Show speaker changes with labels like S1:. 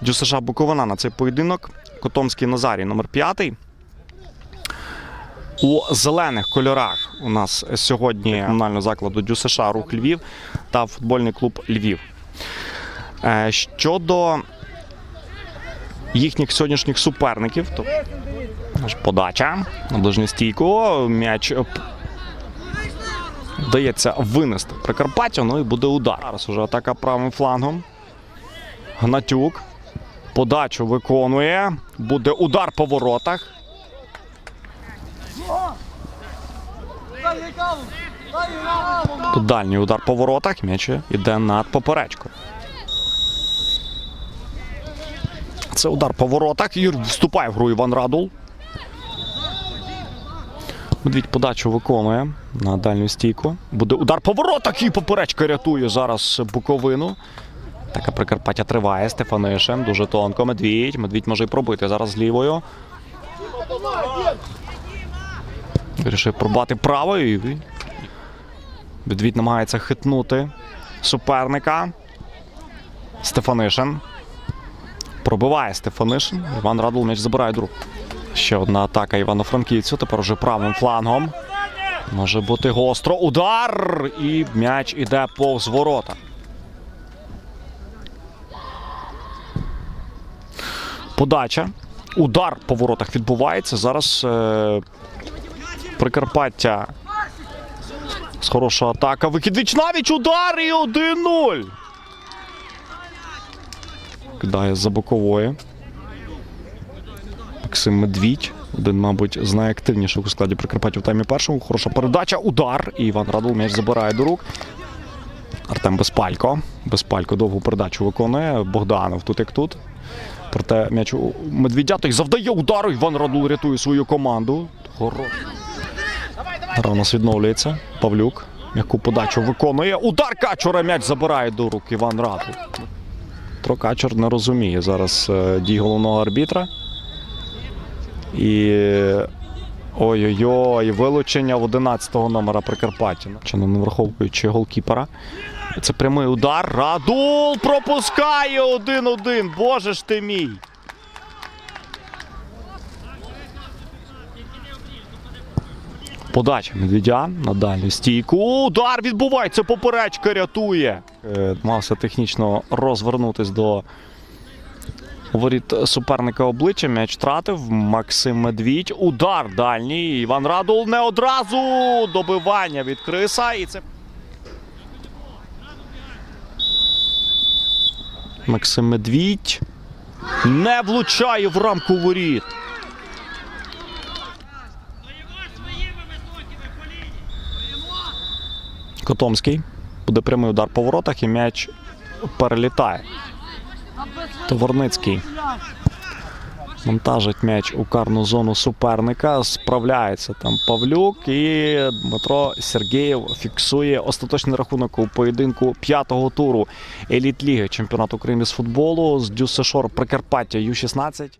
S1: ДЮСШ Буковина на цей поєдинок. Котомський Назарій, номер 5. У зелених кольорах у нас сьогодні комунального закладу ДЮСШ Рух Львів та футбольний клуб Львів. Е, Щодо їхніх сьогоднішніх суперників, то подача на ближню стійку. М'яч вдається винести Прикарпаття, ну і буде удар. Зараз уже атака правим флангом. Гнатюк. Подачу виконує. Буде удар по воротах. Дальній удар по воротах. М'яч іде над поперечкою. Це удар по воротах. І вступає в гру Іван Радул. Медвідь подачу виконує на дальню стійку. Буде удар по воротах і поперечка рятує зараз Буковину. Така Прикарпаття триває. Стефанишин дуже тонко. Медвідь. Медвідь може й пробити зараз лівою. Вирішив пробати правою. Медвідь намагається хитнути суперника. Стефанишин. Пробиває Стефанишин. Іван Радул м'яч забирає друг. Ще одна атака Івано-Франківцю. Тепер уже правим флангом. Може бути гостро. Удар! І м'яч іде повз ворота. Подача. Удар по воротах відбувається. Зараз е, Прикарпаття з хороша атака. Викидич навіть удар і 1-0. Кидає за бокової. Максим Медвідь. Один, мабуть, з найактивніших у складі Прикарпаття в таймі першому. Хороша передача. Удар. І Іван Радул м'яч забирає до рук. Артем Безпалько. Безпалько довгу передачу виконує. Богданов тут як тут. Проте м'яч у Медведя завдає удару. Іван Радул рятує свою команду. Хоро... Гра у нас відновлюється. Павлюк. Яку подачу виконує. Удар Качура. М'яч забирає до рук Іван Радул. Трокачур не розуміє зараз е, дій головного арбітра. І ой-ой-ой, вилучення в 11-го номера Прикарпаття. Чи не враховуючи голкіпера. Це прямий удар. Радул пропускає 1-1. Боже ж ти мій. Подача Медведя на дальню стійку. Удар відбувається. Поперечка рятує. Е, Мався технічно розвернутись до воріт суперника обличчя. М'яч втратив. Максим Медвідь. Удар дальній. Іван Радул не одразу. Добивання від Криса. І це. Максим Медвідь не влучає в рамку воріт. Котомський. Буде прямий удар по воротах і м'яч перелітає. Товарницький. Монтажить м'яч у карну зону суперника. Справляється там Павлюк і Дмитро Сергеєв фіксує остаточний рахунок у поєдинку п'ятого туру еліт ліги чемпіонату України з футболу з Дюсешор Прикарпаття Ю-16.